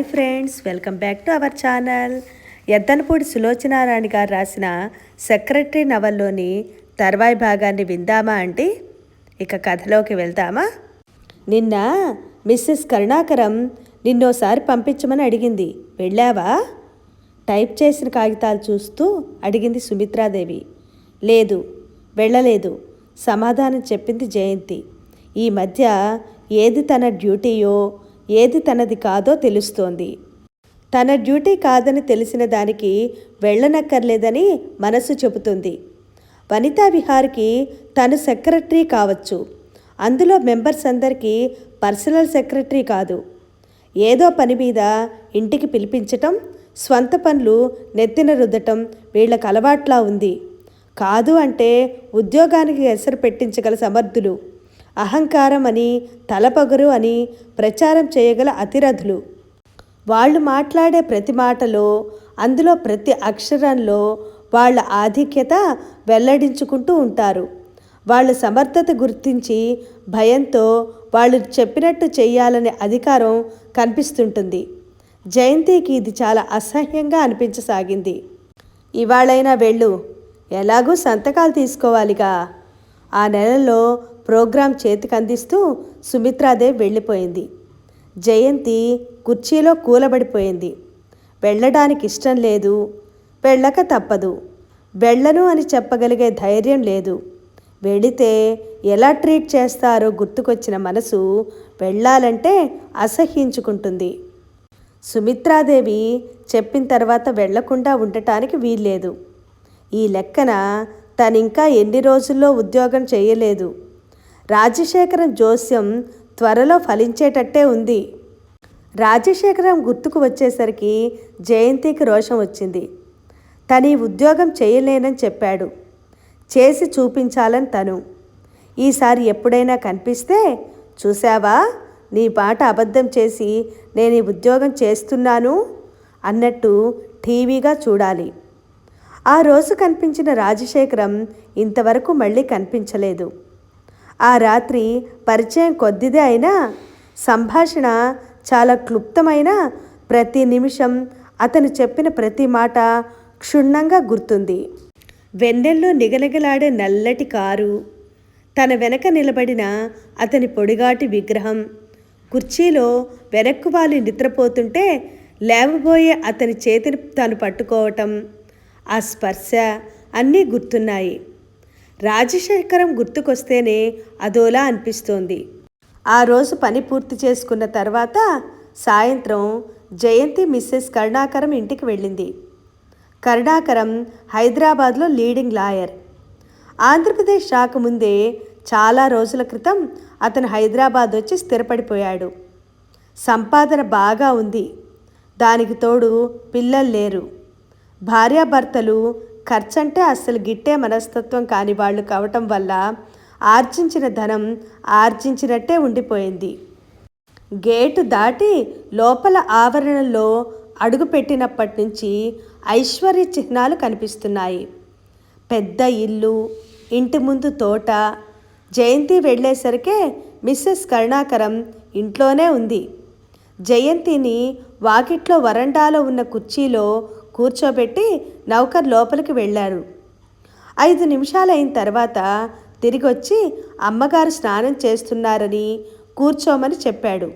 Hi friends welcome back to our channel. Yeddanapudi Sulochanarani garu రాసిన secretary నవల్లోని తర్వాయి భాగాన్ని విందామా అండి? ఇక కథలోకి వెళ్దామా? నిన్న మిస్సెస్ కరుణాకరం నిన్నోసారి పంపించమని అడిగింది. వెళ్ళావా? టైప్ చేసిన కాగితాలు చూస్తూ అడిగింది సుమిత్రాదేవి. లేదు వెళ్ళలేదు. సమాధానం చెప్పింది జయంతి. ఈ మధ్య ఏది తన డ్యూటీయో ఏది తనది కాదో తెలుస్తోంది. తన డ్యూటీ కాదని తెలిసిన దానికి వెళ్ళనక్కర్లేదని మనసు చెబుతుంది. వనితా విహార్కి తను సెక్రటరీ కావచ్చు. అందులో మెంబర్స్ అందరికీ పర్సనల్ సెక్రటరీ కాదు. ఏదో పని మీద ఇంటికి పిలిపించటం స్వంత పనులు నెత్తిన రుద్దటం వీళ్ళకి అలవాట్లా ఉంది. కాదు అంటే ఉద్యోగానికి ఎసరు పెట్టించగల సమర్థులు. అహంకారం అని తలపగరు అని ప్రచారం చేయగల అతిరథులు. వాళ్ళు మాట్లాడే ప్రతి మాటలో అందులో ప్రతి అక్షరంలో వాళ్ళ ఆధిక్యత వెల్లడించుకుంటూ ఉంటారు. వాళ్ళ సమర్థత గుర్తించి భయంతో వాళ్ళు చెప్పినట్టు చేయాలనే అధికారం కనిపిస్తుంటుంది. జయంతికి ఇది చాలా అసహ్యంగా అనిపించసాగింది. ఇవాళైనా వెళ్ళు ఎలాగూ సంతకాలు తీసుకోవాలిగా. ఆ నెలలో ప్రోగ్రాం చేతికి అందిస్తూ సుమిత్రాదేవి వెళ్ళిపోయింది. జయంతి కుర్చీలో కూలబడిపోయింది. వెళ్ళడానికి ఇష్టం లేదు. వెళ్ళక తప్పదు. వెళ్ళను అని చెప్పగలిగే ధైర్యం లేదు. వెళితే ఎలా ట్రీట్ చేస్తారో గుర్తుకొచ్చిన మనసు వెళ్ళాలంటే అసహ్యించుకుంటుంది. సుమిత్రాదేవి చెప్పిన తర్వాత వెళ్ళకుండా ఉండటానికి వీల్లేదు. ఈ లెక్కన తనింకా ఎన్ని రోజుల్లో ఉద్యోగం చేయలేదు. రాజశేఖరం జోస్యం త్వరలో ఫలించేటట్టే ఉంది. రాజశేఖరం గుర్తుకు వచ్చేసరికి జయంతికి రోషం వచ్చింది. తను ఈ ఉద్యోగం చేయలేనని చెప్పాడు. చేసి చూపించాలని తను. ఈసారి ఎప్పుడైనా కనిపిస్తే చూసావా నీ పాట అబద్ధం చేసి నేను ఈ ఉద్యోగం చేస్తున్నాను అన్నట్టు టీవీగా చూడాలి. ఆ రోజు కనిపించిన రాజశేఖరం ఇంతవరకు మళ్ళీ కనిపించలేదు. ఆ రాత్రి పరిచయం కొద్దిదే అయినా సంభాషణ చాలా క్లుప్తమైన ప్రతి నిమిషం అతను చెప్పిన ప్రతి మాట క్షుణ్ణంగా గుర్తుంది. వెన్నెల్లో నిగనిగలాడే నల్లటి కారు తన వెనక నిలబడిన అతని పొడిగాటి విగ్రహం కుర్చీలో వెనక్కు వాలి నిద్రపోతుంటే లేవబోయే అతని చేతిని తాను పట్టుకోవటం ఆ స్పర్శ అన్నీ గుర్తున్నాయి. రాజశేఖరం గుర్తుకొస్తేనే అదోలా అనిపిస్తోంది. ఆ రోజు పని పూర్తి చేసుకున్న తర్వాత సాయంత్రం జయంతి మిస్సెస్ కరుణాకరం ఇంటికి వెళ్ళింది. కరుణాకరం హైదరాబాద్లో లీడింగ్ లాయర్. ఆంధ్రప్రదేశ్ రాకముందే చాలా రోజుల క్రితం అతను హైదరాబాద్ వచ్చి స్థిరపడిపోయాడు. సంపాదన బాగా ఉంది. దానికి తోడు పిల్లలు లేరు. భార్యాభర్తలు ఖర్చంటే అస్సలు గిట్టే మనస్తత్వం కాని వాళ్ళు కావటం వల్ల ఆర్జించిన ధనం ఆర్జించినట్టే ఉండిపోయింది. గేటు దాటి లోపల ఆవరణలో అడుగుపెట్టినప్పటి నుంచి ఐశ్వర్య చిహ్నాలు కనిపిస్తున్నాయి. పెద్ద ఇల్లు ఇంటి ముందు తోట జయంతి వెళ్ళేసరికే మిస్సెస్ కరుణాకరం ఇంట్లోనే ఉంది. జయంతిని వాకిట్లో వరండాలో ఉన్న కుర్చీలో కూర్చోబెట్టి నౌకర్ లోపలికి వెళ్ళారు. ఐదు నిమిషాలైన తర్వాత తిరిగొచ్చి అమ్మగారు స్నానం చేస్తున్నారని కూర్చోమని చెప్పాడు.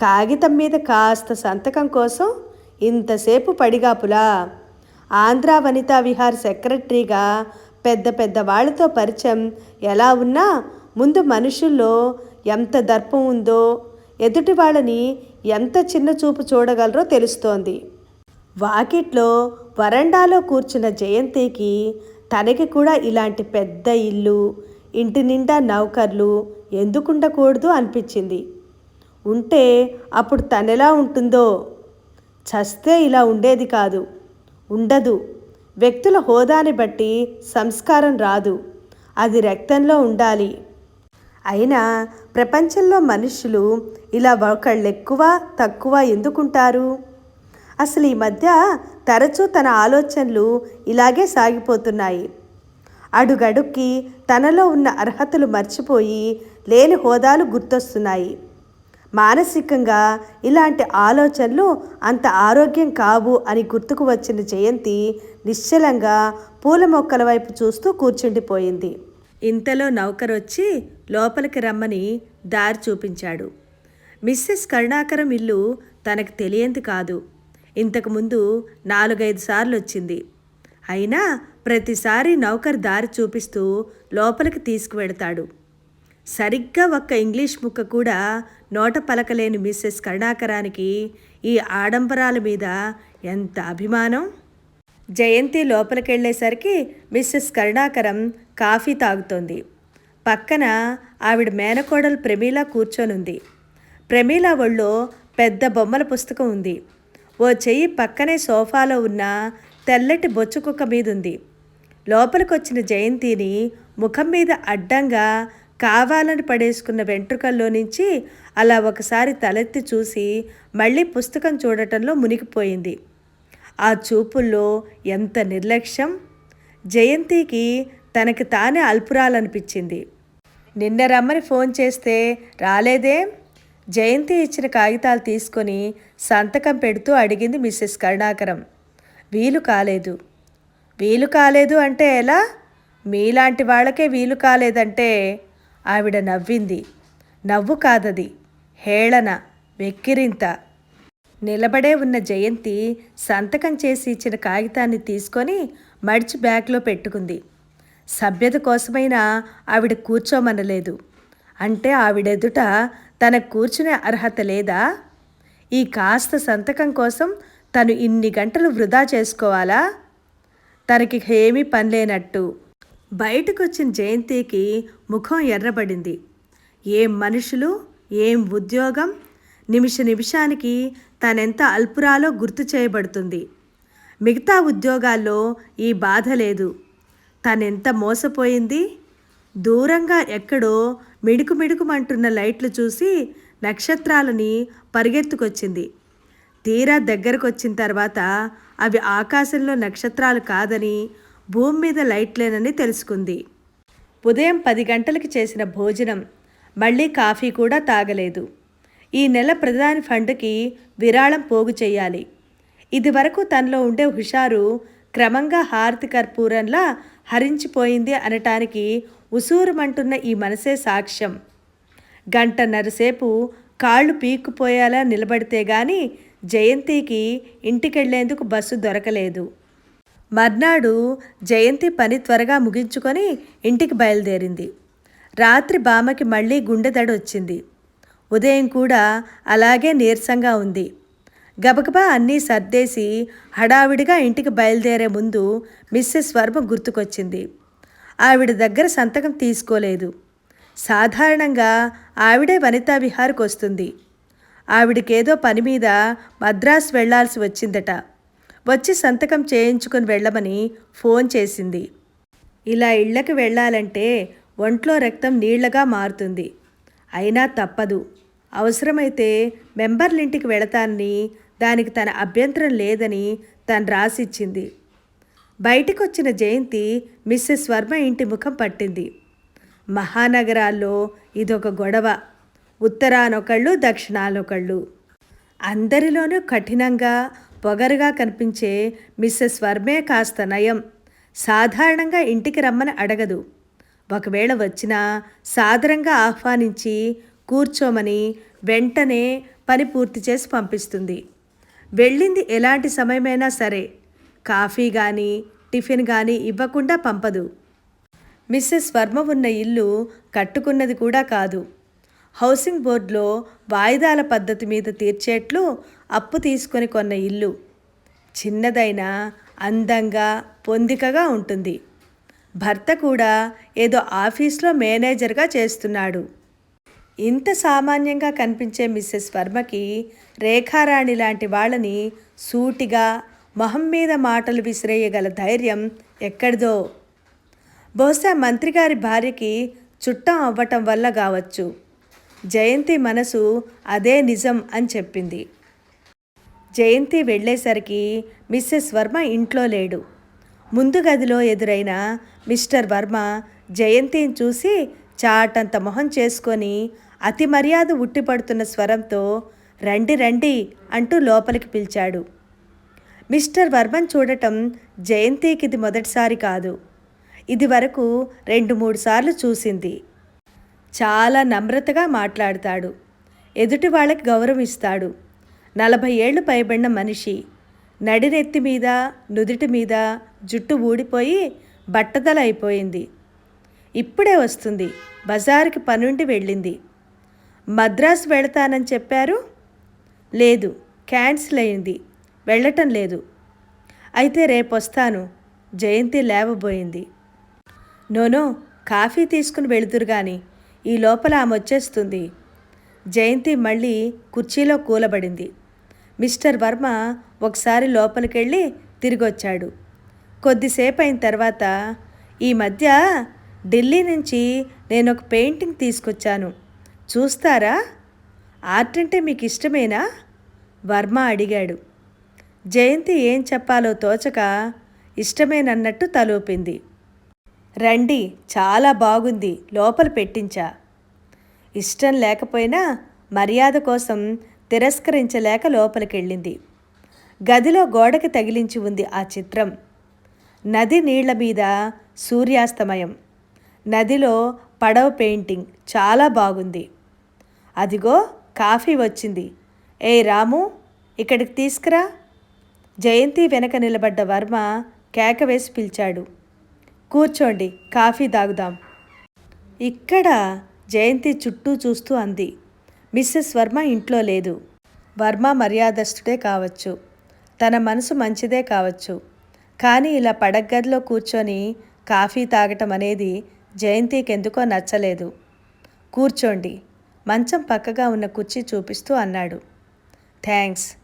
కాగితం మీద కాస్త సంతకం కోసం ఇంతసేపు పడిగాపులా. ఆంధ్ర వనితా విహార్ సెక్రటరీగా పెద్ద పెద్ద వాళ్ళతో పరిచయం ఎలా ఉన్నా ముందు మనుషుల్లో ఎంత దర్పం ఉందో ఎదుటి వాళ్ళని ఎంత చిన్న చూపు చూడగలరో తెలుస్తోంది. వాకిట్లో వరండాలో కూర్చున్న జయంతికి తనకి కూడా ఇలాంటి పెద్ద ఇల్లు ఇంటి నిండా నౌకర్లు ఎందుకుండకూడదు అనిపించింది. ఉంటే అప్పుడు తనెలా ఉంటుందో? చస్తే ఇలా ఉండేది కాదు. ఉండదు. వ్యక్తుల హోదాని బట్టి సంస్కారం రాదు. అది రక్తంలో ఉండాలి. అయినా ప్రపంచంలో మనుషులు ఇలా ఒకళ్ళు ఎక్కువ తక్కువ ఎందుకుంటారు? అసలు ఈ మధ్య తరచూ తన ఆలోచనలు ఇలాగే సాగిపోతున్నాయి. అడుగడుక్కి తనలో ఉన్న అర్హతలు మర్చిపోయి లేని హోదాలు గుర్తొస్తున్నాయి. మానసికంగా ఇలాంటి ఆలోచనలు అంత ఆరోగ్యం కావు అని గుర్తుకు వచ్చిన జయంతి నిశ్చలంగా పూల మొక్కల వైపు చూస్తూ కూర్చుండిపోయింది. ఇంతలో నౌకరొచ్చి లోపలికి రమ్మని దారి చూపించాడు. మిస్సెస్ కరుణాకరం ఇల్లు తనకు తెలియంది కాదు. ఇంతకుముందు నాలుగైదు సార్లు వచ్చింది అయినా ప్రతిసారి నౌకర్ దారి చూపిస్తూ లోపలికి తీసుకువెడతాడు. సరిగ్గా ఒక్క ఇంగ్లీష్ ముక్క కూడా నోట పలకలేని మిస్సెస్ కరుణాకరానికి ఈ ఆడంబరాల మీద ఎంత అభిమానం? జయంతి లోపలికెళ్ళేసరికి మిస్సెస్ కరుణాకరం కాఫీ తాగుతోంది. పక్కన ఆవిడ మేనకోడలు ప్రమీల కూర్చొనుంది. ప్రమీల ఒళ్ళో పెద్ద బొమ్మల పుస్తకం ఉంది. ఓ చెయ్యి పక్కనే సోఫాలో ఉన్న తెల్లటి బొచ్చు కుక్క మీదుంది. లోపలికొచ్చిన జయంతిని ముఖం మీద అడ్డంగా కావాలని పడేసుకున్న వెంట్రుకల్లో నుంచి అలా ఒకసారి తలెత్తి చూసి మళ్ళీ పుస్తకం చూడటంలో మునిగిపోయింది. ఆ చూపుల్లో ఎంత నిర్లక్ష్యం! జయంతికి తనకి తానే అల్పురాలనిపించింది. నిన్న రమ్మని ఫోన్ చేస్తే రాలేదే? జయంతి ఇచ్చిన కాగితాలు తీసుకొని సంతకం పెడుతూ అడిగింది మిస్సెస్ కరుణాకరం. వీలు కాలేదు. వీలు కాలేదు అంటే ఎలా? మీలాంటి వాళ్ళకే వీలు కాలేదంటే ఆవిడ నవ్వింది. నవ్వు కాదది. హేళన వెక్కిరింత. నిలబడే ఉన్న జయంతి సంతకం చేసి ఇచ్చిన కాగితాన్ని తీసుకొని మడిచి బ్యాగ్లో పెట్టుకుంది. సభ్యత కోసమైనా ఆవిడ కూర్చోమనలేదు. అంటే ఆవిడెదుట తనకు కూర్చునే అర్హత లేదా? ఈ కాస్త సంతకం కోసం తను ఇన్ని గంటలు వృధా చేసుకోవాలా? తనకి ఏమీ పనిలేనట్టు బయటకొచ్చిన జయంతికి ముఖం ఎర్రబడింది. ఏం మనుషులు ఏం ఉద్యోగం? నిమిష నిమిషానికి తనెంత అల్పురాలో గుర్తు చేయబడుతుంది. మిగతా ఉద్యోగాల్లో ఈ బాధ లేదు. తనెంత మోసపోయింది? దూరంగా ఎక్కడో మిడుకు మిడుకుమంటున్న లైట్లు చూసి నక్షత్రాలని పరిగెత్తుకొచ్చింది. తీరా దగ్గరకు వచ్చిన తర్వాత అవి ఆకాశంలో నక్షత్రాలు కాదని భూమి మీద లైట్లేనని తెలుసుకుంది. ఉదయం పది గంటలకి చేసిన భోజనం మళ్ళీ కాఫీ కూడా తాగలేదు. ఈ నెల ప్రధాని ఫండ్కి విరాళం పోగు చేయాలి. ఇదివరకు తనలో ఉండే హుషారు క్రమంగా హారతి కర్పూరంలా హరించిపోయింది అనటానికి ఉసూరుమంటున్న ఈ మనసే సాక్ష్యం. గంటన్నరసేపు కాళ్ళు పీక్కుపోయేలా నిలబడితే గాని జయంతికి ఇంటికెళ్ళేందుకు బస్సు దొరకలేదు. మర్నాడు జయంతి పని త్వరగా ముగించుకొని ఇంటికి బయలుదేరింది. రాత్రి బామకి మళ్ళీ గుండెదడ వచ్చింది ఉదయం కూడా అలాగే నీరసంగా ఉంది. గబగబా అన్నీ సర్దేసి హడావిడిగా ఇంటికి బయలుదేరే ముందు మిస్సెస్ వర్మ గుర్తుకొచ్చింది. ఆవిడ దగ్గర సంతకం తీసుకోలేదు. సాధారణంగా ఆవిడే వనితా విహార్కి వస్తుంది. ఆవిడకేదో పని మీద మద్రాసు వెళ్ళాల్సి వచ్చిందట. వచ్చి సంతకం చేయించుకుని వెళ్ళమని ఫోన్ చేసింది. ఇలా ఇళ్ళకి వెళ్ళాలంటే ఒంట్లో రక్తం నీళ్ళగా మారుతుంది. అయినా తప్పదు. అవసరమైతే మెంబర్లింటికి వెళతానని దానికి తన అభ్యంతరం లేదని తను రాసిచ్చింది. బయటకొచ్చిన జయంతి మిస్సెస్ వర్మ ఇంటి ముఖం పట్టింది. మహానగరాల్లో ఇదొక గొడవ. ఉత్తరానొకళ్ళు దక్షిణానొకళ్ళు. అందరిలోనూ కఠినంగా పొగరుగా కనిపించే మిస్సెస్ వర్మే కాస్త నయం. సాధారణంగా ఇంటికి రమ్మని అడగదు. ఒకవేళ వచ్చినా సాదరంగా ఆహ్వానించి కూర్చోమని వెంటనే పని పూర్తి చేసి పంపిస్తుంది. వెళ్ళింది ఎలాంటి సమయమైనా సరే. కాఫీ కానీ టిఫిన్ కానీ ఇవ్వకుండా పంపదు. మిస్సెస్ వర్మ ఉన్న ఇల్లు కట్టుకున్నది కూడా కాదు. హౌసింగ్ బోర్డులో వాయిదాల పద్ధతి మీద తీర్చేట్లు అప్పు తీసుకొని కొన్న ఇల్లు. చిన్నదైనా అందంగా పొందికగా ఉంటుంది. భర్త కూడా ఏదో ఆఫీస్లో మేనేజర్గా చేస్తున్నాడు. ఇంత సామాన్యంగా కనిపించే మిస్సెస్ వర్మకి రేఖారాణి లాంటి వాళ్ళని సూటిగా మొహం మీద మాటలు విసిరేయగల ధైర్యం ఎక్కడిదో. బహుశా మంత్రిగారి భార్యకి చుట్టం అవ్వటం వల్ల కావచ్చు. జయంతి మనసు అదే నిజం అని చెప్పింది. జయంతి వెళ్ళేసరికి మిస్సెస్ వర్మ ఇంట్లో లేడు. ముందు గదిలో ఎదురైన మిస్టర్ వర్మ జయంతిని చూసి చాటంత మొహం చేసుకొని అతి మర్యాద ఉట్టిపడుతున్న స్వరంతో రండి రండి అంటూ లోపలికి పిలిచాడు. మిస్టర్ వర్మన్ చూడటం జయంతికి ఇది మొదటిసారి కాదు. ఇది వరకు రెండు మూడు సార్లు చూసింది. చాలా నమ్రతగా మాట్లాడతాడు. ఎదుటి వాళ్ళకి గౌరవం ఇస్తాడు. నలభై ఏళ్ళు పైబడిన మనిషి. నడినెత్తి మీద నుదుటి మీద జుట్టు ఊడిపోయి బట్టదల అయిపోయింది. ఇప్పుడే వస్తుంది. బజారుకి పనుండి వెళ్ళింది. మద్రాసు వెళతానని చెప్పారు? లేదు. క్యాన్సిల్ అయింది. వెళ్ళటం లేదు. అయితే రేపొస్తాను. జయంతి లేవబోయింది. నోనో కాఫీ తీసుకుని వెళుతురు గాని ఈ లోపల ఆమె వచ్చేస్తుంది. జయంతి మళ్ళీ కుర్చీలో కూలబడింది. మిస్టర్ వర్మ ఒకసారి లోపలికెళ్ళి తిరిగొచ్చాడు. కొద్దిసేపు అయిన తర్వాత ఈ మధ్య ఢిల్లీ నుంచి నేను ఒక పెయింటింగ్ తీసుకొచ్చాను. చూస్తారా? ఆర్ట్ అంటే మీకు ఇష్టమేనా వర్మ అడిగాడు. జయంతి ఏం చెప్పాలో తోచక ఇష్టమేనన్నట్టు తలూపింది. రండి చాలా బాగుంది లోపల పెట్టించా. ఇష్టం లేకపోయినా మర్యాద కోసం తిరస్కరించలేక లోపలికెళ్ళింది. గదిలో గోడకి తగిలించి ఉంది ఆ చిత్రం. నది నీళ్ళ మీద సూర్యాస్తమయం. నదిలో పడవ పెయింటింగ్ చాలా బాగుంది. అదిగో కాఫీ వచ్చింది. ఏ రాము ఇక్కడికి తీసుకురా. జయంతి వెనక నిలబడ్డ వర్మ కేక వేసి పిలిచాడు. కూర్చోండి కాఫీ తాగుదాం. ఇక్కడ జయంతి చుట్టూ చూస్తూ అంది. మిస్సెస్ వర్మ ఇంట్లో లేదు. వర్మ మర్యాదస్తుడే కావచ్చు. తన మనసు మంచిదే కావచ్చు. కానీ ఇలా పడగ్గదిలో కూర్చొని కాఫీ తాగటం అనేది జయంతికి ఎందుకో నచ్చలేదు. కూర్చోండి మంచం పక్కగా ఉన్న కుర్చీ చూపిస్తూ అన్నాడు. థ్యాంక్స్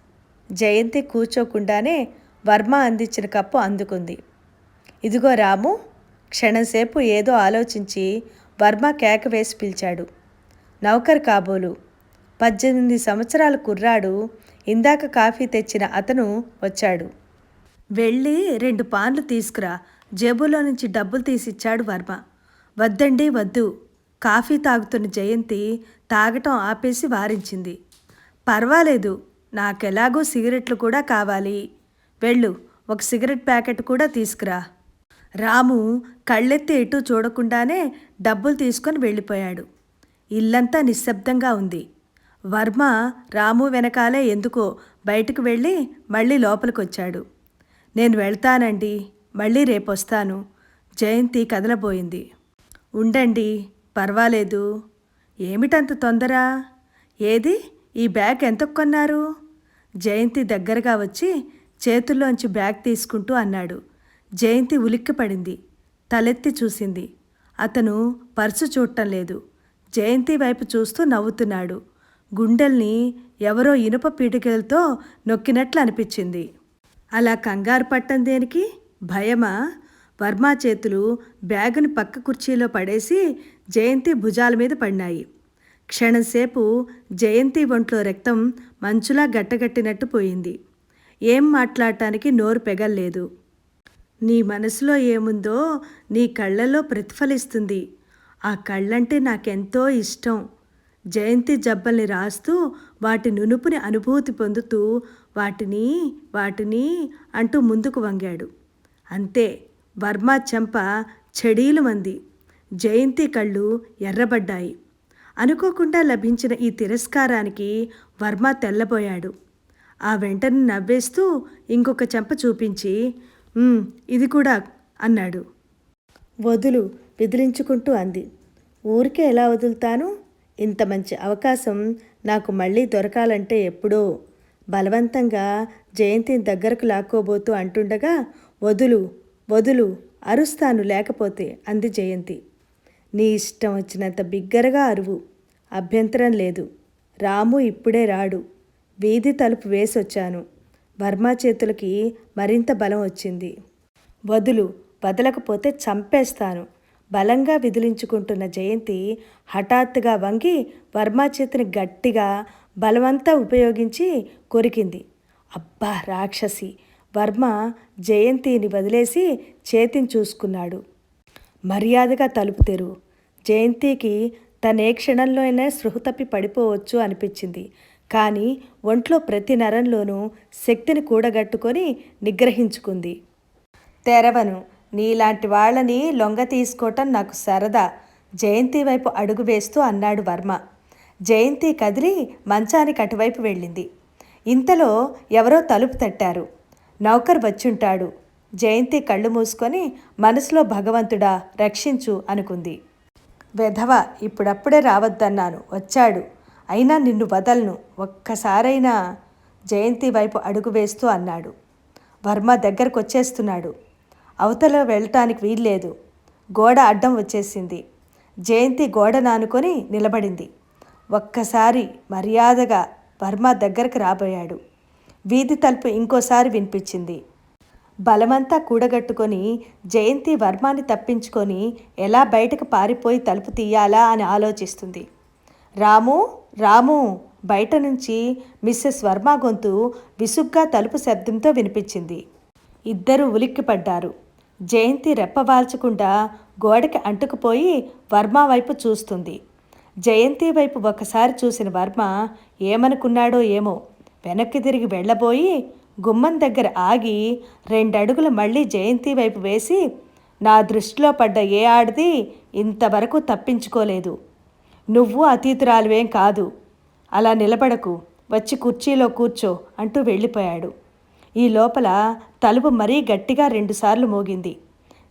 జయంతి కూర్చోకుండానే వర్మ అందించిన కప్పు అందుకుంది. ఇదిగో రాము క్షణంసేపు ఏదో ఆలోచించి వర్మ కేక వేసి పిలిచాడు. నౌకర్ కాబోలు పద్దెనిమిది సంవత్సరాల కుర్రాడు ఇందాక కాఫీ తెచ్చిన అతను వచ్చాడు. వెళ్ళి రెండు పాన్లు తీసుకురా జేబులో నుంచి డబ్బులు తీసిచ్చాడు వర్మ. వద్దండి వద్దు. కాఫీ తాగుతున్న జయంతి తాగటం ఆపేసి వారించింది. పర్వాలేదు నాకెలాగో సిగరెట్లు కూడా కావాలి. వెళ్ళు ఒక సిగరెట్ ప్యాకెట్ కూడా తీసుకురా. రాము కళ్ళెత్తి ఎటు చూడకుండానే డబ్బులు తీసుకొని వెళ్ళిపోయాడు. ఇల్లంతా నిశ్శబ్దంగా ఉంది. వర్మ రాము వెనకాలే ఎందుకో బయటకు వెళ్ళి మళ్ళీ లోపలికి వచ్చాడు నేను వెళ్తానండి మళ్ళీ రేపొస్తాను. జయంతి కదలబోయింది. ఉండండి పర్వాలేదు. ఏమిటంత తొందర? ఏది? ఈ బ్యాగ్ ఎంత కొన్నారు? జయంతి దగ్గరగా వచ్చి చేతుల్లోంచి బ్యాగ్ తీసుకుంటూ అన్నాడు. జయంతి ఉలిక్కిపడింది తలెత్తి చూసింది. అతను పర్సు చూడటం లేదు. జయంతి వైపు చూస్తూ నవ్వుతున్నాడు. గుండెల్ని ఎవరో ఇనుప పీటికలతో నొక్కినట్లు అనిపించింది. అలా కంగారు పట్టం దేనికి? భయమా? వర్మ చేతులు బ్యాగుని పక్క కుర్చీలో పడేసి జయంతి భుజాల మీద పడినాయి. క్షణంసేపు జయంతి ఒంట్లో రక్తం మంచులా గట్టగట్టినట్టు పోయింది. ఏం మాట్లాడటానికి నోరు పెగల్లేదు. నీ మనసులో ఏముందో నీ కళ్ళల్లో ప్రతిఫలిస్తుంది. ఆ కళ్ళంటే నాకెంతో ఇష్టం. జయంతి జబ్బల్ని రాస్తూ వాటి నునుపుని అనుభూతి పొందుతూ వాటిని వాటిని అంటూ ముందుకు వంగాడు. అంతే వర్మ చెంప చెడీలు మంది. జయంతి కళ్ళు ఎర్రబడ్డాయి. అనుకోకుండా లభించిన ఈ తిరస్కారానికి వర్మ తెల్లబోయాడు. ఆ వెంటనే నవ్వేస్తూ ఇంకొక చెంప చూపించి ఇది కూడా అన్నాడు. వదులు విదిలించుకుంటూ అంది. ఊరికే ఎలా వదులుతాను? ఇంత మంచి అవకాశం నాకు మళ్ళీ దొరకాలంటే ఎప్పుడో? బలవంతంగా జయంతిని దగ్గరకు లాక్కోబోతూ అంటుండగా వదులు వదులు అరుస్తాను లేకపోతే అంది జయంతి. నీ ఇష్టం వచ్చినంత బిగ్గరగా అరువు. అభ్యంతరం లేదు. రాము ఇప్పుడే రాడు. వీధి తలుపు వేసొచ్చాను. వర్మ చేతులకి మరింత బలం వచ్చింది. వదులు వదలకపోతే చంపేస్తాను. బలంగా విదిలించుకుంటున్న జయంతి హఠాత్తుగా వంగి వర్మ చేతిని గట్టిగా బలమంతా ఉపయోగించి కొరికింది. అబ్బా రాక్షసి! వర్మ జయంతిని వదిలేసి చేతిని చూసుకున్నాడు. మర్యాదగా తలుపు తెరువు జయంతికి తనే క్షణంలో అయినా స్పృహ తప్పి పడిపోవచ్చు అనిపించింది. కానీ ఒంట్లో ప్రతి నరంలోనూ శక్తిని కూడగట్టుకొని నిగ్రహించుకుంది. తెరవను నీలాంటి వాళ్ళని లొంగ తీసుకోవటం నాకు సరదా. జయంతి వైపు అడుగు వేస్తూ అన్నాడు వర్మ. జయంతి కదిలి మంచానికి అటువైపు వెళ్ళింది. ఇంతలో ఎవరో తలుపు తట్టారు. నౌకర్ వచ్చుంటాడు. జయంతి కళ్ళు మూసుకొని మనసులో భగవంతుడా రక్షించు అనుకుంది. వెధవ ఇప్పుడప్పుడే రావద్దన్నాను. వచ్చాడు. అయినా నిన్ను వదలను. ఒక్కసారైనా జయంతి వైపు అడుగు వేస్తూ అన్నాడు. వర్మ దగ్గరకు వచ్చేస్తున్నాడు అవతల వెళ్ళటానికి వీల్లేదు. గోడ అడ్డం వచ్చేసింది. జయంతి గోడ నానుకొని నిలబడింది. ఒక్కసారి మర్యాదగా వర్మ దగ్గరకు రాబోయాడు. వీధి తలుపు ఇంకోసారి వినిపించింది. బలమంతా కూడగట్టుకొని జయంతి వర్మాని తప్పించుకొని ఎలా బయటకు పారిపోయి తలుపు తీయాలా అని ఆలోచిస్తుంది. రాము రాము బయట నుంచి మిస్సెస్ వర్మ గొంతు విసుగ్గా తలుపు శబ్దంతో వినిపించింది. ఇద్దరూ ఉలిక్కిపడ్డారు. జయంతి రెప్పవాల్చకుండా గోడకి అంటుకుపోయి వర్మ వైపు చూస్తుంది. జయంతి వైపు ఒకసారి చూసిన వర్మ ఏమనుకున్నాడో ఏమో వెనక్కి తిరిగి వెళ్ళబోయి గుమ్మం దగ్గర ఆగి రెండడుగులు మళ్ళీ జయంతి వైపు వేసి నా దృష్టిలో పడ్డ ఏ ఆడిది ఇంతవరకు తప్పించుకోలేదు. నువ్వు అతీతురాలువేం కాదు. అలా నిలబడకు వచ్చి కుర్చీలో కూర్చో అంటూ వెళ్ళిపోయాడు. ఈ లోపల తలుపు మరీ గట్టిగా రెండుసార్లు మోగింది.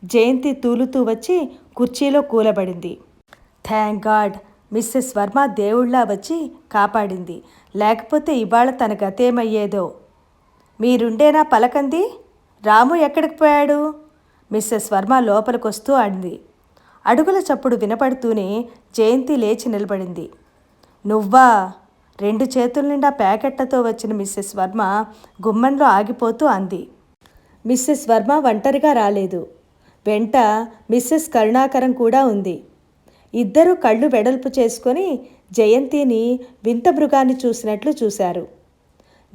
జయంతి తూలుతూ వచ్చి కుర్చీలో కూలబడింది. థ్యాంక్ గాడ్ మిస్సెస్ వర్మ దేవుళ్ళ వచ్చి కాపాడింది. లేకపోతే ఇవాళ తన గతేమయ్యేదో. మీరుండేనా పలకంది? రాము ఎక్కడికి పోయాడు? మిస్సెస్ వర్మ లోపలికొస్తూ అంది అడుగుల చప్పుడు వినపడుతూనే జయంతి లేచి నిలబడింది. నువ్వా? రెండు చేతుల నిండా ప్యాకెట్లతో వచ్చిన మిస్సెస్ వర్మ గుమ్మంలో ఆగిపోతూ అంది. మిస్సెస్ వర్మ ఒంటరిగా రాలేదు. వెంట మిస్సెస్ కరుణాకరం కూడా ఉంది. ఇద్దరూ కళ్ళు వెడల్పు చేసుకొని జయంతిని వింత మృగాన్ని చూసినట్లు చూశారు.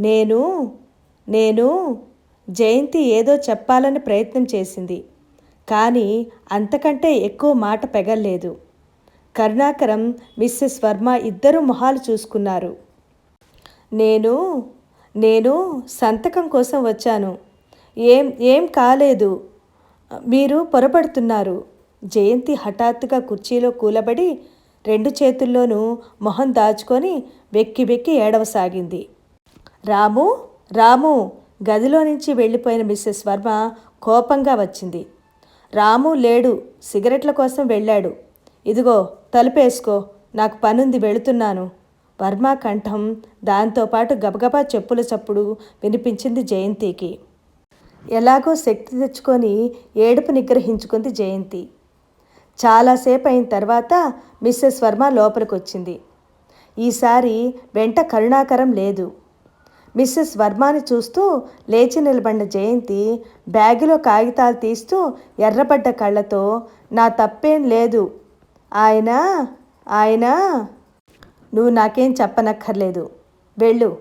నేను నేను జయంతి ఏదో చెప్పాలని ప్రయత్నం చేసింది కానీ అంతకంటే ఎక్కువ మాట పెగల్లేదు. కరుణాకరం మిస్సెస్ వర్మ ఇద్దరు మొహాలు చూసుకున్నారు. నేను నేను సంతకం కోసం వచ్చాను. ఏం ఏం కాలేదు. మీరు పొరపడుతున్నారు. జయంతి హఠాత్తుగా కుర్చీలో కూలబడి రెండు చేతుల్లోనూ మొహం దాచుకొని వెక్కి వెక్కి ఏడవసాగింది. రాము రాము గదిలో నుంచి వెళ్ళిపోయిన మిస్సెస్ వర్మ కోపంగా వచ్చింది. రాము లేడు సిగరెట్ల కోసం వెళ్ళాడు. ఇదిగో తలుపేసుకో నాకు పనుంది వెళుతున్నాను. వర్మ కంఠం దాంతోపాటు గబగబా చెప్పుల చప్పుడు వినిపించింది జయంతికి. ఎలాగో శక్తి తెచ్చుకొని ఏడుపు నిగ్రహించుకుంది జయంతి. చాలాసేపు అయిన తర్వాత మిస్సెస్ వర్మ లోపలికొచ్చింది. ఈసారి వెంట కరుణాకరం లేదు. మిస్సెస్ వర్మని చూస్తూ లేచి నిలబడిన జయంతి బ్యాగులో కాగితాలు తీస్తూ ఎర్రబడ్డ కళ్ళతో నా తప్పేం లేదు. ఆయన ఆయన నువ్వు నాకేం చెప్పనక్కర్లేదు. వెళ్ళు.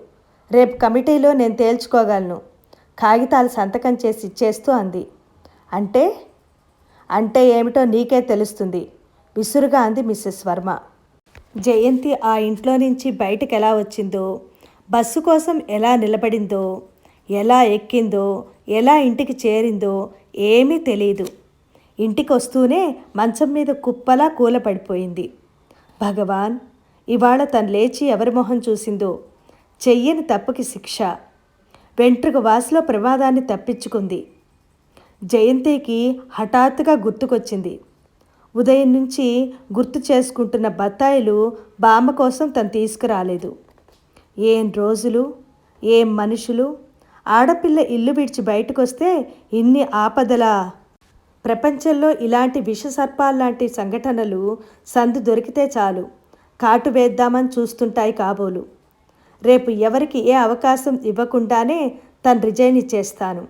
రేపు కమిటీలో నేను తేల్చుకోగలను. కాగితాలు సంతకం చేసి ఇచ్చేస్తూ అంది. అంటే? అంటే ఏమిటో నీకే తెలుస్తుంది. విసురుగా అంది మిస్సెస్ వర్మ. జయంతి ఆ ఇంట్లో నుంచి బయటకు ఎలా వచ్చిందో బస్సు కోసం ఎలా నిలబడిందో ఎలా ఎక్కిందో ఎలా ఇంటికి చేరిందో ఏమీ తెలియదు ఇంటికి వస్తూనే మంచం మీద కుప్పలా కూలపడిపోయింది. భగవాన్ ఇవాళ తను లేచి ఎవరి మొహం చూసిందో చెయ్యని తప్పుకి శిక్ష. వెంట్రుక వాసులో ప్రమాదాన్ని తప్పించుకుంది. జయంతికి హఠాత్తుగా గుర్తుకొచ్చింది. ఉదయం నుంచి గుర్తు చేసుకుంటున్న బత్తాయిలు బామ్మ కోసం తను తీసుకురాలేదు. ఏం రోజులు ఏం మనుషులు? ఆడపిల్ల ఇల్లు విడిచి బయటకొస్తే ఇన్ని ఆపదలా? ప్రపంచంలో ఇలాంటి విషసర్పాల్లాంటి సంఘటనలు సందు దొరికితే చాలు. కాటు వేద్దామని చూస్తుంటాయి కాబోలు. రేపు ఎవరికి ఏ అవకాశం ఇవ్వకుండానే తను రిజైన్ ఇచ్చేస్తాను.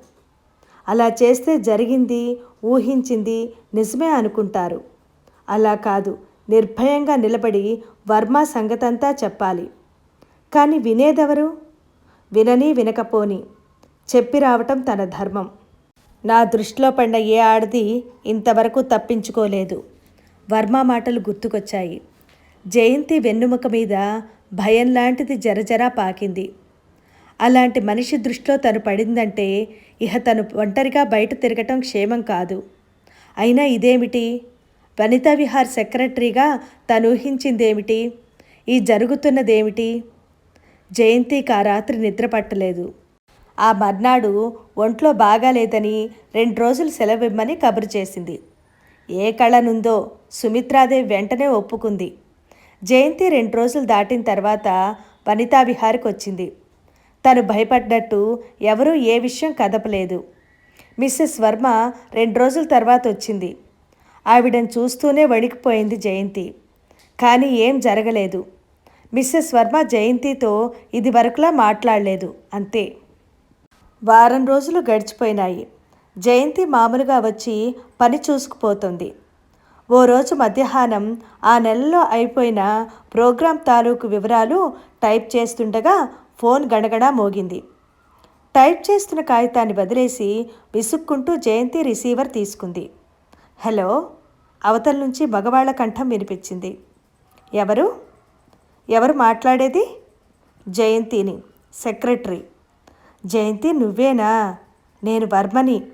అలా చేస్తే జరిగింది ఊహించింది నిజమే అనుకుంటారు. అలా కాదు నిర్భయంగా నిలబడి వర్మ సంగతంతా చెప్పాలి. కానీ వినేదెవరు? వినని వినకపోని. చెప్పి రావటం తన ధర్మం. నా దృష్టిలో పడిన ఏ ఆడది ఇంతవరకు తప్పించుకోలేదు. వర్మ మాటలు గుర్తుకొచ్చాయి. జయంతి వెన్నుముక మీద భయం లాంటిది జరజరా పాకింది. అలాంటి మనిషి దృష్టిలో తను పడిందంటే ఇహ తను ఒంటరిగా బయట తిరగటం క్షేమం కాదు. అయినా ఇదేమిటి? వనితా విహార్ సెక్రటరీగా తను ఊహించిందేమిటి? ఈ జరుగుతున్నదేమిటి? జయంతికి ఆ రాత్రి నిద్ర పట్టలేదు. ఆ మర్నాడు ఒంట్లో బాగాలేదని రెండు రోజులు సెలవిమ్మని కబురు చేసింది. ఏ కళనుందో సుమిత్రాదేవి వెంటనే ఒప్పుకుంది. జయంతి రెండు రోజులు దాటిన తర్వాత వనితా విహార్కి వచ్చింది తను భయపడ్డట్టు ఎవరూ ఏ విషయం కదపలేదు. మిస్సెస్ వర్మ రెండు రోజుల తర్వాత వచ్చింది. ఆవిడని చూస్తూనే వణికిపోయింది జయంతి. కానీ ఏం జరగలేదు. మిస్సెస్ వర్మ జయంతితో ఇది వరకులా మాట్లాడలేదు అంతే. వారం రోజులు గడిచిపోయినాయి. జయంతి మామూలుగా వచ్చి పని చూసుకుపోతుంది. ఓ రోజు మధ్యాహ్నం ఆ నెలలో అయిపోయిన ప్రోగ్రాం తాలూకు వివరాలు టైప్ చేస్తుండగా ఫోన్ గడగడా మోగింది. టైప్ చేస్తున్న కాగితాన్ని వదిలేసి విసుక్కుంటూ జయంతి రిసీవర్ తీసుకుంది. హలో అవతల నుంచి మగవాళ్ళ కంఠం వినిపించింది. ఎవరు? ఎవరు మాట్లాడేది? జయంతిని. సెక్రటరీ. జయంతి నువ్వేనా? నేను వర్మని.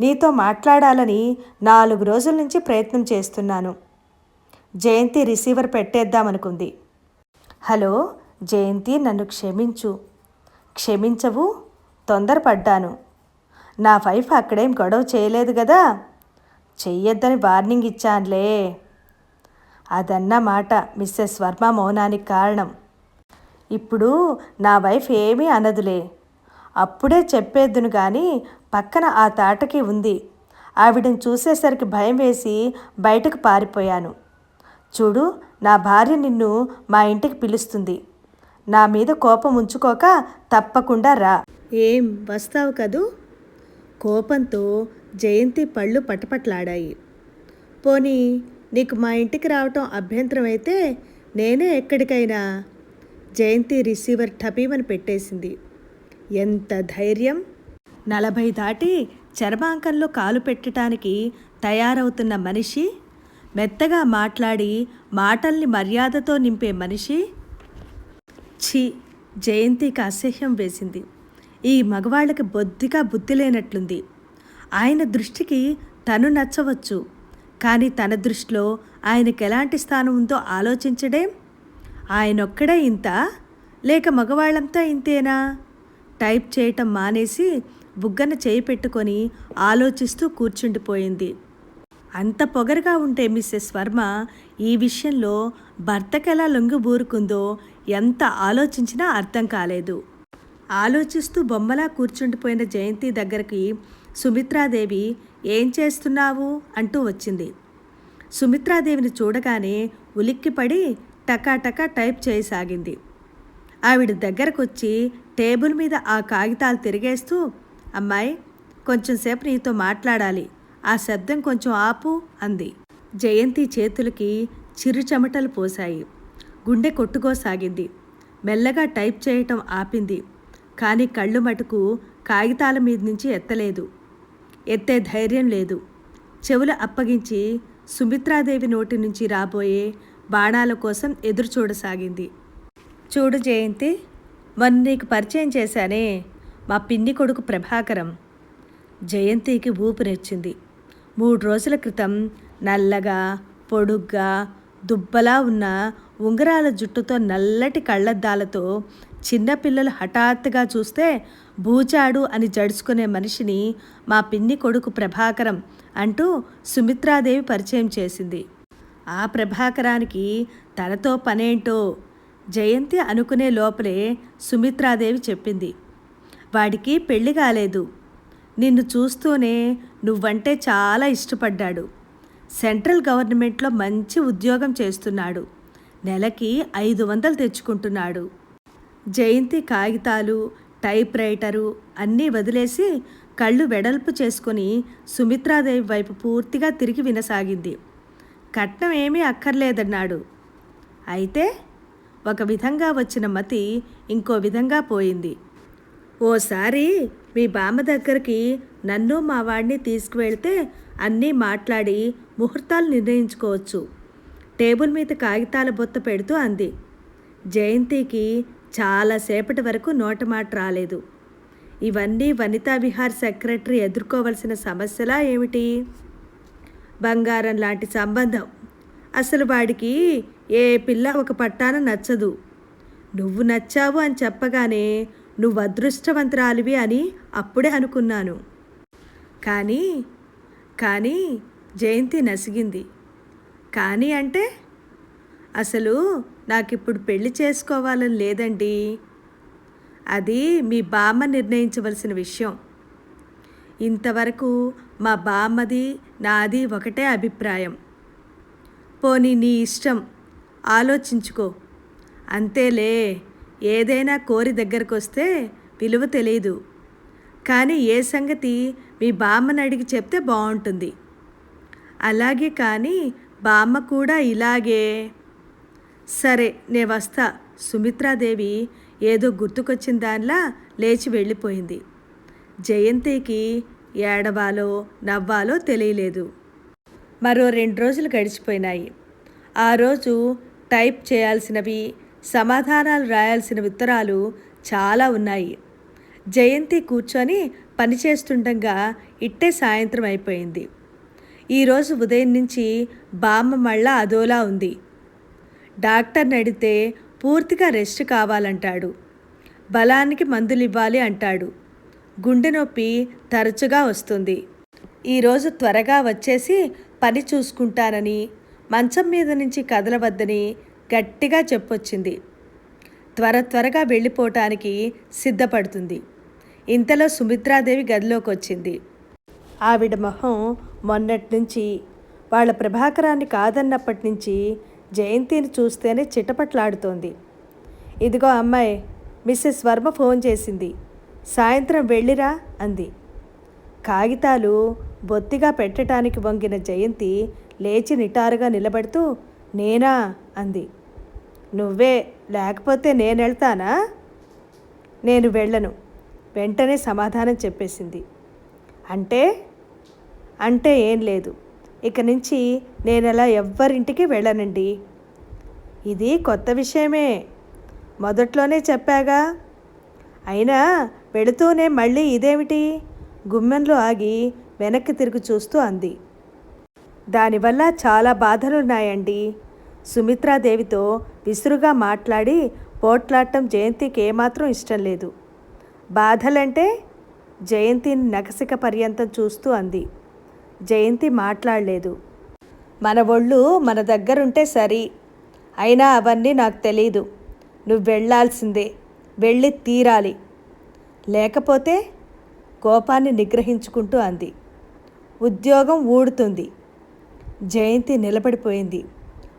నీతో మాట్లాడాలని నాలుగు రోజుల నుంచి ప్రయత్నం చేస్తున్నాను. జయంతి రిసీవర్ పెట్టేద్దామనుకుంది. హలో జయంతి నన్ను క్షమించు. క్షమించవు తొందరపడ్డాను. నా వైఫ్ అక్కడేం గొడవ చేయలేదు కదా చెయ్యొద్దని వార్నింగ్ ఇచ్చానులే. అదన్న మాట మిస్సెస్ వర్మ మౌనానికి కారణం. ఇప్పుడు నా వైఫ్ ఏమీ అనదులే. అప్పుడే చెప్పేద్దును కానీ పక్కన ఆ తాటకి ఉంది. ఆవిడని చూసేసరికి భయం వేసి బయటకు పారిపోయాను. చూడు నా భార్య నిన్ను మా ఇంటికి పిలుస్తుంది. నా మీద కోపం ఉంచుకోక తప్పకుండా రా. ఏం వస్తావు కదూ? కోపంతో జయంతి పళ్ళు పటపట్లాడాయి. పోనీ నీకు మా ఇంటికి రావటం అభ్యంతరం అయితే నేనే ఎక్కడికైనా జయంతి రిసీవర్ టపీమని పెట్టేసింది. ఎంత ధైర్యం! నలభై దాటి చర్మాంకంలో కాలు పెట్టడానికి తయారవుతున్న మనిషి మెత్తగా మాట్లాడి మాటల్ని మర్యాదతో నింపే మనిషి? ఛీ! జయంతికి అసహ్యం వేసింది. ఈ మగవాళ్ళకి బొద్దిగా బుద్ధి లేనట్లుంది. ఆయన దృష్టికి తను నచ్చవచ్చు. కానీ తన దృష్టిలో ఆయనకు ఎలాంటి స్థానం ఉందో ఆలోచించడే ఆయనొక్కడే ఇంత లేక మగవాళ్ళంతా ఇంతేనా? టైప్ చేయటం మానేసి బుగ్గన చేయి పెట్టుకొని ఆలోచిస్తూ కూర్చుండిపోయింది. అంత పొగరుగా ఉంటే మిస్సెస్ వర్మ ఈ విషయంలో భర్తకెలా లొంగిబూరుకుందో ఎంత ఆలోచించినా అర్థం కాలేదు. ఆలోచిస్తూ బొమ్మలా కూర్చుండిపోయిన జయంతి దగ్గరికి సుమిత్రాదేవి ఏం చేస్తున్నావు? అంటూ వచ్చింది. సుమిత్రాదేవిని చూడగానే ఉలిక్కిపడి టకాటకా టైప్ చేయసాగింది. ఆవిడ దగ్గరకొచ్చి టేబుల్ మీద ఆ కాగితాలు తిరిగేస్తూ అమ్మాయి కొంచెంసేపు నీతో మాట్లాడాలి. ఆ శబ్దం కొంచెం ఆపు అంది. జయంతి చేతులకి చిరు చెమటలు పోశాయి. గుండె కొట్టుకోసాగింది. మెల్లగా టైప్ చేయటం ఆపింది. కానీ కళ్ళు మటుకు కాగితాల మీద నుంచి ఎత్తలేదు. ఎత్తే ధైర్యం లేదు. చెవులు అప్పగించి సుమిత్రాదేవి నోటి నుంచి రాబోయే బాణాల కోసం ఎదురు చూడసాగింది. చూడు జయంతి మొన్న నీకు పరిచయం చేశానే మా పిన్ని కొడుకు ప్రభాకరం. జయంతికి ఊపిరిచ్చింది మూడు రోజుల క్రితం నల్లగా పొడుగ్గా దుబ్బలా ఉన్న ఉంగరాల జుట్టుతో నల్లటి కళ్ళద్దాలతో చిన్నపిల్లలు హఠాత్తుగా చూస్తే భూచాడు అని జడుచుకునే మనిషిని మా పిన్ని కొడుకు ప్రభాకరం అంటూ సుమిత్రాదేవి పరిచయం చేసింది. ఆ ప్రభాకరానికి తనతో పనేంటో జయంతి అనుకునే లోపలే సుమిత్రాదేవి చెప్పింది. వాడికి పెళ్ళి కాలేదు. నిన్ను చూస్తూనే నువ్వంటే చాలా ఇష్టపడ్డాడు. సెంట్రల్ గవర్నమెంట్లో మంచి ఉద్యోగం చేస్తున్నాడు. నెలకి ఐదు వందలు తెచ్చుకుంటున్నాడు. జయంతి కాగితాలు టైప్ రైటరు అన్నీ వదిలేసి కళ్ళు వెడల్పు చేసుకొని సుమిత్రాదేవి వైపు పూర్తిగా తిరిగి వినసాగింది. కట్నం ఏమీ అక్కర్లేదన్నాడు. అయితే ఒక విధంగా వచ్చిన మతి ఇంకో విధంగా పోయింది. ఓసారి మీ బామ్మ దగ్గరికి నన్ను మా వాడిని తీసుకువెళ్తే అన్నీ మాట్లాడి ముహూర్తాలు నిర్ణయించుకోవచ్చు. టేబుల్ మీద కాగితాల బొత్త పెడుతూ అంది. జయంతికి చాలాసేపటి వరకు నోటమాట రాలేదు. ఇవన్నీ వనితా విహార్ సెక్రటరీ ఎదుర్కోవలసిన సమస్యలా ఏమిటి? బంగారం లాంటి సంబంధం. అసలు వాడికి ఏ పిల్ల ఒక పట్టాన నచ్చదు. నువ్వు నచ్చావు అని చెప్పగానే నువ్వు అదృష్టవంతురాలివి అని అప్పుడే అనుకున్నాను. కానీ కానీ జయంతి నసిగింది. కానీ అంటే అసలు నాకిప్పుడు పెళ్ళి చేసుకోవాలని లేదండి. అది మీ బామ్మ నిర్ణయించవలసిన విషయం. ఇంతవరకు మా బామ్మది నాది ఒకటే అభిప్రాయం. పోనీ నీ ఇష్టం. ఆలోచించుకో. అంతేలే ఏదైనా కోరి దగ్గరకు వస్తే విలువ తెలియదు కానీ ఏ సంగతి మీ బామ్మని అడిగి చెప్తే బాగుంటుంది అలాగే కానీ బామ్మ కూడా ఇలాగే. సరే నే వస్తా. సుమిత్రాదేవి ఏదో గుర్తుకొచ్చిన దానిలా లేచి వెళ్ళిపోయింది. జయంతికి ఏడవాలో నవ్వాలో తెలియలేదు. మరో రెండు రోజులు గడిచిపోయినాయి. ఆ రోజు టైప్ చేయాల్సినవి సమాధానాలు రాయాల్సిన ఉత్తరాలు చాలా ఉన్నాయి. జయంతి కూర్చొని పనిచేస్తుండగా ఇట్టే సాయంత్రం అయిపోయింది. ఈరోజు ఉదయం నుంచి బామ్మ మళ్ళా అదోలా ఉంది. డాక్టర్ని అడిగితే పూర్తిగా రెస్ట్ కావాలంటాడు. బలానికి మందులు ఇవ్వాలి అంటాడు. గుండె నొప్పి తరచుగా వస్తుంది. ఈరోజు త్వరగా వచ్చేసి పని చూసుకుంటానని మంచం మీద నుంచి కదలవద్దని గట్టిగా చెప్పొచ్చింది. త్వర త్వరగా వెళ్ళిపోవటానికి సిద్ధపడుతుంది. ఇంతలో సుమిత్రాదేవి గదిలోకి వచ్చింది ఆవిడ మొహం మొన్నటి నుంచి వాళ్ళ ప్రభాకరాన్ని కాదన్నప్పటి నుంచి జయంతిని చూస్తేనే చిటపట్లాడుతోంది. ఇదిగో అమ్మాయి మిస్సెస్ వర్మ ఫోన్ చేసింది. సాయంత్రం వెళ్ళిరా అంది. కాగితాలు బొత్తిగా పెట్టడానికి వంగిన జయంతి లేచి నిటారుగా నిలబడుతూ నేనా అంది. నువ్వే లేకపోతే నేను వెళ్తానా నేను వెళ్ళను వెంటనే సమాధానం చెప్పేసింది. అంటే? అంటే ఏం లేదు. ఇక నుంచి నేను అలా ఎవ్వరింటికి వెళ్ళనండి? ఇది కొత్త విషయమే. మొదట్లోనే చెప్పాగా. అయినా వెళుతూనే మళ్ళీ ఇదేమిటి? గుమ్మంలో ఆగి వెనక్కి తిరిగి చూస్తూ అంది. దానివల్ల చాలా బాధలున్నాయండి. సుమిత్రాదేవితో విసురుగా మాట్లాడి పోట్లాడటం జయంతికి ఏమాత్రం ఇష్టం లేదు. బాధలంటే జయంతిని నకసిక పర్యంతం చూస్తూ అంది. జయంతి మాట్లాడలేదు. మన ఒళ్ళు మన దగ్గరుంటే సరి. అయినా అవన్నీ నాకు తెలీదు. నువ్వు వెళ్ళాల్సిందే. వెళ్ళి తీరాలి. లేకపోతే కోపాన్ని నిగ్రహించుకుంటూ అంది. ఉద్యోగం ఊడుతుంది. జయంతి నిలబడిపోయింది.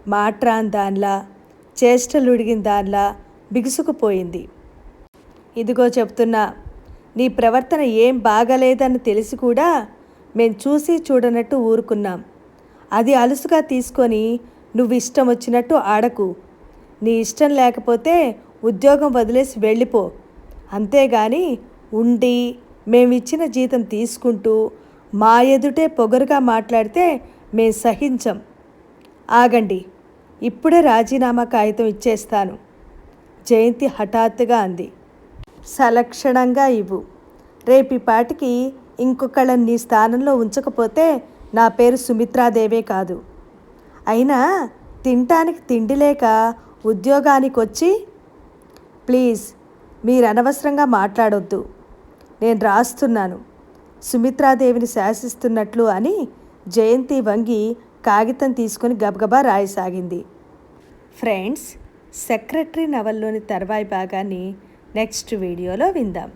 మాట్రాన్ దానిలా చేష్టలుడిగిన దానిలా బిగుసుకుపోయింది. ఇదిగో చెప్తున్నా నీ ప్రవర్తన ఏం బాగలేదని తెలిసి కూడా మేం చూసి చూడనట్టు ఊరుకున్నాం. అది అలుసుగా తీసుకొని నువ్వు ఇష్టం వచ్చినట్టు ఆడకు. నీ ఇష్టం లేకపోతే ఉద్యోగం వదిలేసి వెళ్ళిపో. అంతేగాని ఉండి మేమిచ్చిన జీతం తీసుకుంటూ మా ఎదుటే పొగరుగా మాట్లాడితే మేం సహించం. ఆగండి ఇప్పుడే రాజీనామా కాగితం ఇచ్చేస్తాను. జయంతి హఠాత్తుగా అంది. సలక్షణంగా ఇవ్వు. రేపు పాటికి ఇంకొకళ్ళని నీ స్థానంలో ఉంచకపోతే నా పేరు సుమిత్రాదేవే కాదు. అయినా తినటానికి తిండి లేక ఉద్యోగానికి వచ్చి ప్లీజ్ మీరు అనవసరంగా మాట్లాడొద్దు. నేను రాస్తున్నాను. సుమిత్రాదేవిని శాసిస్తున్నట్లు అని జయంతి వంగి కాగితం తీసుకొని గబగబా రాయసాగింది. ఫ్రెండ్స్ సెక్రటరీ నవల్లోని తర్వాయి భాగాన్ని నెక్స్ట్ వీడియోలో విందాం.